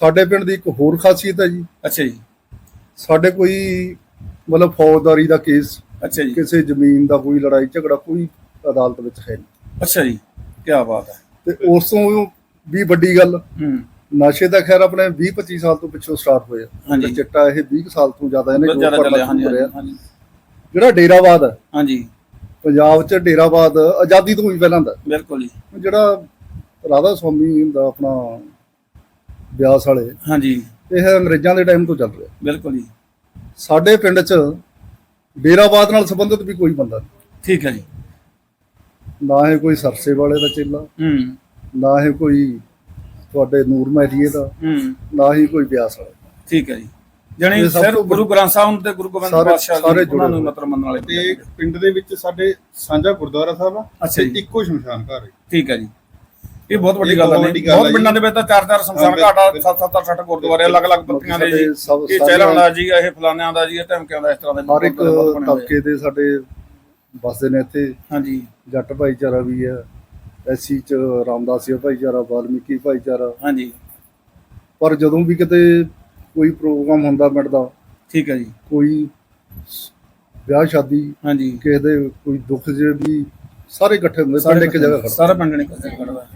ਸਾਡੇ ਪਿੰਡ ਦੀ ਇੱਕ ਹੋਰ ਖਾਸੀਅਤ ਹੈ ਜੀ। ਅੱਛਾ ਜੀ। ਸਾਡੇ ਕੋਈ ਮਤਲਬ ਫੌਜਦਾਰੀ ਦਾ ਕੇਸ ਅੱਛਾ ਜੀ। ਕਿਸੇ ਜ਼ਮੀਨ ਦਾ ਕੋਈ ਲੜਾਈ ਝਗੜਾ ਕੋਈ ਅਦਾਲਤ ਵਿੱਚ ਹੈ ਨਹੀਂ। ਅੱਛਾ ਜੀ ਕੀ ਬਾਤ ਹੈ। ਤੇ ਉਸ ਤੋਂ ਵੀ ਵੱਡੀ ਗੱਲ ਹੂੰ। ਨਸ਼ੇ ਦਾ ਖੈਰ ਆਪਣੇ 20 25 ਸਾਲ ਤੋਂ ਪਿੱਛੋਂ ਸਟਾਰਟ ਹੋਇਆ। ਤੇ ਚਿੱਟਾ ਇਹ 20 ਸਾਲ ਤੋਂ ਜ਼ਿਆਦਾ ਇਹਨੇ ਚੱਲਿਆ ਪੜਨਾ ਜਿਹੜਾ ਡੇਰਾਵਾਦ ਹੈ ਹਾਂਜੀ। ਪੰਜਾਬ 'ਚ ਡੇਰਾਵਾਦ ਆਜ਼ਾਦੀ ਤੋਂ ਵੀ ਪਹਿਲਾਂ ਦਾ ਬਿਲਕੁਲ ਜੀ। ਜਿਹੜਾ ਰਾਧਾ ਸਵਾਮੀ ਦਾ ਆਪਣਾ ਬਿਆਸ ਵਾਲੇ। ਹਾਂਜੀ। ਇਹ ਅੰਗਰੇਜ਼ਾਂ ਦੇ ਟਾਈਮ ਤੋਂ ਚੱਲ ਰਿਹਾ। ਬਿਲਕੁਲ ਜੀ। ਸਾਡੇ ਪਿੰਡ 'ਚ ਡੇਰਾਵਾਦ ਨਾਲ ਸੰਬੰਧਿਤ ਵੀ ਕੋਈ ਬੰਦਾ ਨਹੀਂ। ਠੀਕ ਹੈ ਜੀ। ਨਾ ਇਹ ਕੋਈ ਸਰਸੇ ਵਾਲੇ ਦਾ ਚੇਲਾ ਹੂੰ। ਨਾ ਇਹ ਕੋਈ ਤੁਹਾਡੇ ਨੂਰ ਮਹਿਰੀਏ ਦਾ ਹੂੰ। ਨਾ ਹੀ ਕੋਈ ਬਿਆਸ ਵਾਲਾ ਠੀਕ ਹੈ ਜੀ। ਜਣੀ ਸਿਰ ਗੁਰੂ ਗ੍ਰੰਥ ਸਾਹਿਬ ਤੇ ਗੁਰੂ ਗੋਬਿੰਦ ਪਾਤਸ਼ਾਹ ਸਾਰੇ ਜੀ ਉਹਨਾਂ ਨੂੰ ਮਤਲਬ ਮੰਨਣ ਵਾਲੇ ਤੇ ਪਿੰਡ ਦੇ ਵਿੱਚ ਸਾਡੇ ਸਾਂਝਾ ਗੁਰਦੁਆਰਾ ਸਾਹਿਬ ਆ ਅੱਛਾ ਤੇ। ਇੱਕੋ ਸ਼ਮਸ਼ਾਨ ਘਰ ਹੈ। ਠੀਕ ਹੈ ਜੀ। ਇਹ ਬਹੁਤ ਵੱਡੀ ਗੱਲ ਹੈ ਬਹੁਤ ਪਿੰਡਾਂ ਦੇ ਵਿੱਚ ਤਾਂ ਚਾਰ ਚਾਰ ਹਾਂ, ਘਾਟ ਆ ਬਿਲਕੁਲ। ਸੱਤ ਸੱਤ ਅੱਠ ਅੱਠ ਗੁਰਦੁਆਰੇ ਅਲੱਗ-ਅਲੱਗ ਪੱਤੀਆਂ ਦੇ ਜੀ। ਇਹ ਚਹਿਲਾਂ ਦਾ ਜੀ ਇਹ ਫਲਾਨਿਆਂ ਦਾ ਜੀ ਇਹ ਧਮਕਿਆਂ ਦਾ ਇਸ ਤਰ੍ਹਾਂ ਦੇ ਹਰ ਇੱਕ। ਤਬਕੇ ਦੇ ਸਾਡੇ ਵਸਦੇ ਨੇ ਇੱਥੇ। ਹਾਂਜੀ। ਜੱਟ ਭਾਈਚਾਰਾ ਵੀ ਹੈ। ਐਸੀ ਚ ਰਾਮਦਾਸੀਆ ਭਾਈਚਾਰਾ ਵਾਲਮੀਕੀ ਭਾਈਚਾਰਾ। ਹਾਂਜੀ। ਪਰ ਜਦੋਂ ਵੀ ਕਿਤੇ ਕੋਈ ਪ੍ਰੋਗਰਾਮ ਹੁੰਦਾ ਪਿੰਡ ਦਾ ਠੀਕ ਹੈ ਜੀ। ਕੋਈ ਵਿਆਹ ਸ਼ਾਦੀ ਹਾਂਜੀ। ਕਿਸੇ ਦੇ ਕੋਈ ਦੁੱਖ ਜੇ ਵੀ ਸਾਰੇ ਇਕੱਠੇ ਹੁੰਦੇ ਪਿੰਡ ਇੱਕ ਜਗ੍ਹਾ ਖੜ੍ਹਦੇ ਸਾਰਾ ਪਿੰਡ ਨੇ ਇਕੱਠੇ ਖੜਦਾ